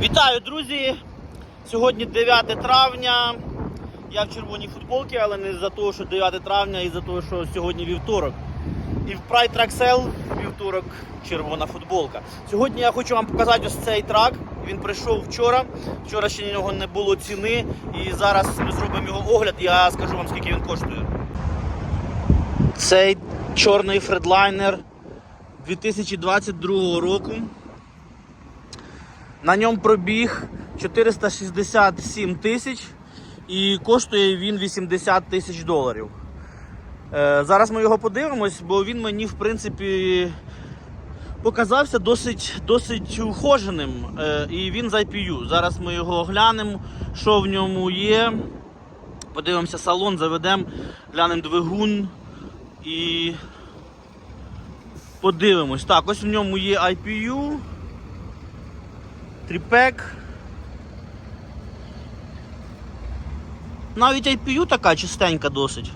Вітаю, друзі! Сьогодні 9 травня. Я в червоній футболці, але не за того, що 9 травня, і за того, що сьогодні вівторок. І в Pride Track Sale вівторок червона футболка. Сьогодні я хочу вам показати ось цей трак. Він прийшов вчора. Вчора ще на нього не було ціни. І зараз ми зробимо його огляд. Я скажу вам, скільки він коштує. Цей чорний фредлайнер 2022 року. На ньому пробіг 467 тисяч і коштує він 80 тисяч доларів. Е, зараз ми його подивимось, бо він мені, в принципі, показався досить, досить ухоженим. Е, і він з IPU. Зараз ми його оглянемо, що в ньому є. Подивимося салон, заведемо, глянемо двигун і подивимось. Так, ось в ньому є IPU. Тріпек. Навіть IPU така чистенька досить.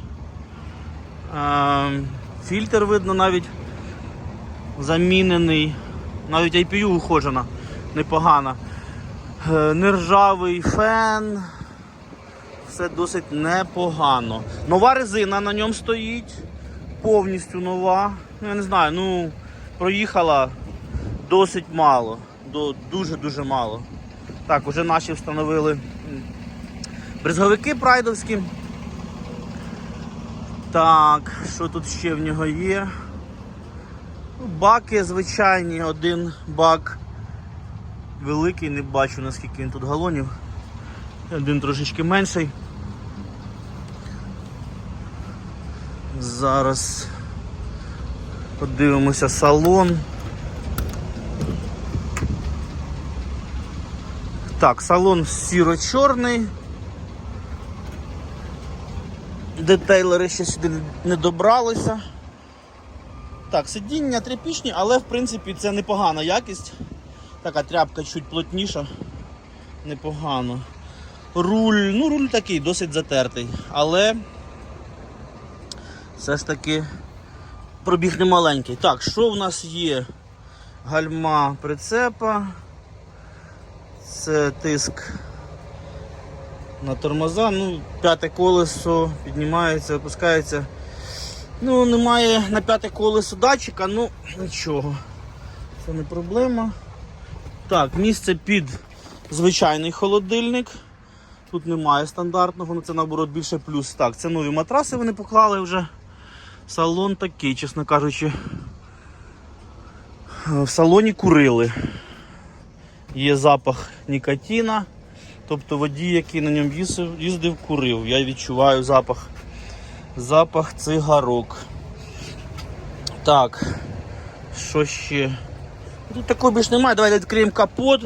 Фільтр видно навіть замінений. Навіть IPU ухожена, непогана. Е, Нержавий фен. Все досить непогано. Нова резина на ньому стоїть. Повністю нова. Ну, я не знаю, ну проїхала досить мало. Дуже-дуже мало. Так, вже наші встановили брезговики прайдовські. Так, що тут ще в нього є? Ну, Баки звичайні, один бак великий, не бачу наскільки він тут галонів. Один трошечки менший. Зараз подивимося салон. Так, салон сіро-чорний. Детейлери ще сюди не добралися. Так, сидіння тряпічні, але в принципі це непогана якість. Така тряпка чуть плотніша. Непогано. Руль, ну руль такий, досить затертий, але все ж таки пробіг немаленький. Так, що в нас є? Гальма прицепа. Це тиск на тормоза. Ну, п'яте колесо піднімається, опускається. Ну, немає на п'яте колесо датчика, ну нічого. Це не проблема. Так, місце під звичайний холодильник. Тут немає стандартного, ну це наоборот більше плюс. Так, це нові матраси вони поклали вже. Салон такий, чесно кажучи. В салоні курили. Є запах нікотина. Тобто водій, який на ньому їздив, курив. Я відчуваю запах. Запах цигарок. Так. Що ще? Тут такого більш немає. Давайте відкриємо капот.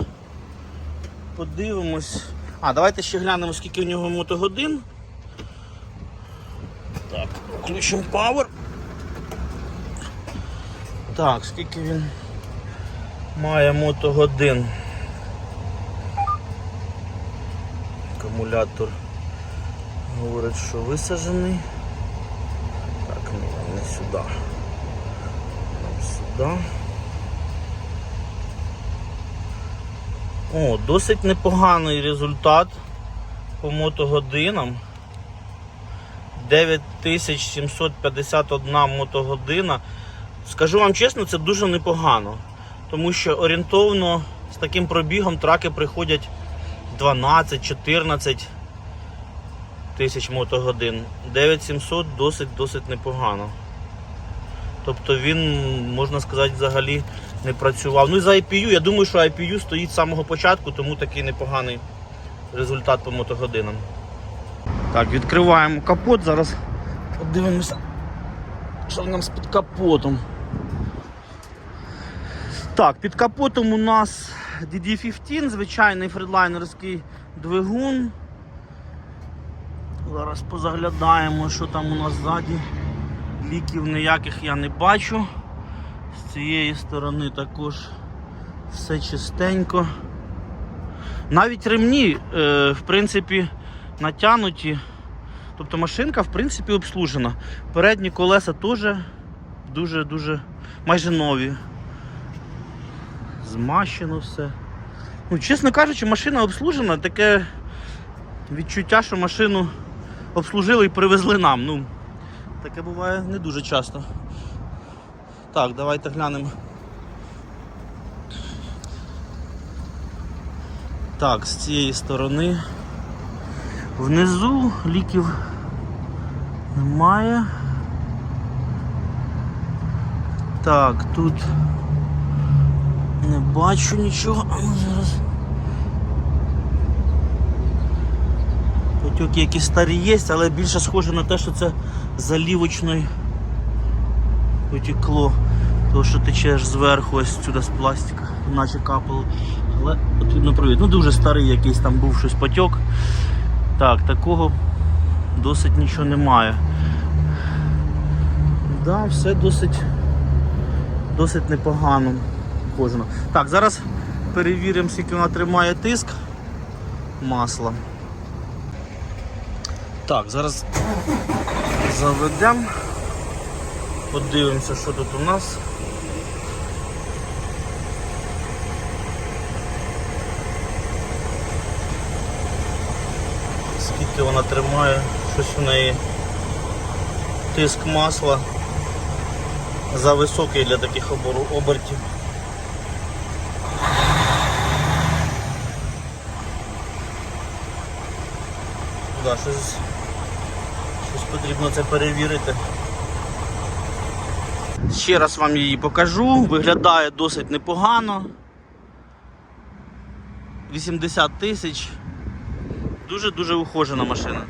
Подивимось. А, давайте ще глянемо, скільки в нього мотогодин. Так, включимо Power. Так, скільки він має мотогодин. Акумулятор говорить, що висаджений. Так, ні, не сюди. Нам сюди. О, досить непоганий результат по мотогодинам. 9751 мотогодина. Скажу вам чесно, це дуже непогано. Тому що орієнтовно з таким пробігом траки приходять 12-14 тисяч мотогодин. 9700 досить досить непогано. Тобто він, можна сказати, взагалі не працював. Ну і за IPU, я думаю, що IPU стоїть з самого початку, тому такий непоганий результат по мотогодинам. Так, відкриваємо капот, зараз подивимося, що в нас під капотом. Так, під капотом у нас DD15, звичайний фредлайнерський двигун. Зараз позаглядаємо, що там у нас ззаді. Ліків ніяких я не бачу. З цієї сторони також все чистенько. Навіть ремні, е, в принципі, натягнуті. Тобто машинка, в принципі, обслужена. Передні колеса теж дуже-дуже майже нові. Змащено все. Ну, чесно кажучи, машина обслужена, таке відчуття, що машину обслужили і привезли нам. Ну, таке буває не дуже часто. Так, давайте глянемо. Так, з цієї сторони. Внизу ліків немає. Так, тут не бачу нічого. Ну зараз. Потьоки якісь старі є, але більше схоже на те, що це залівочної потекло. То, що тече аж зверху, ось сюди з пластика, наче капало. Але потрібно провірити. Ну дуже старий якийсь там був щось потік. Так, такого досить нічого немає. Да, все досить досить непогано кожна. Так, зараз перевіримо, скільки вона тримає тиск масла. Так, зараз заведемо. Подивимося, що тут у нас. Скільки вона тримає, щось у неї тиск масла за високий для таких обертів. Да, щось, щось потрібно це перевірити. Ще раз вам її покажу. Виглядає досить непогано. 80 тисяч. Дуже-дуже ухожена машина.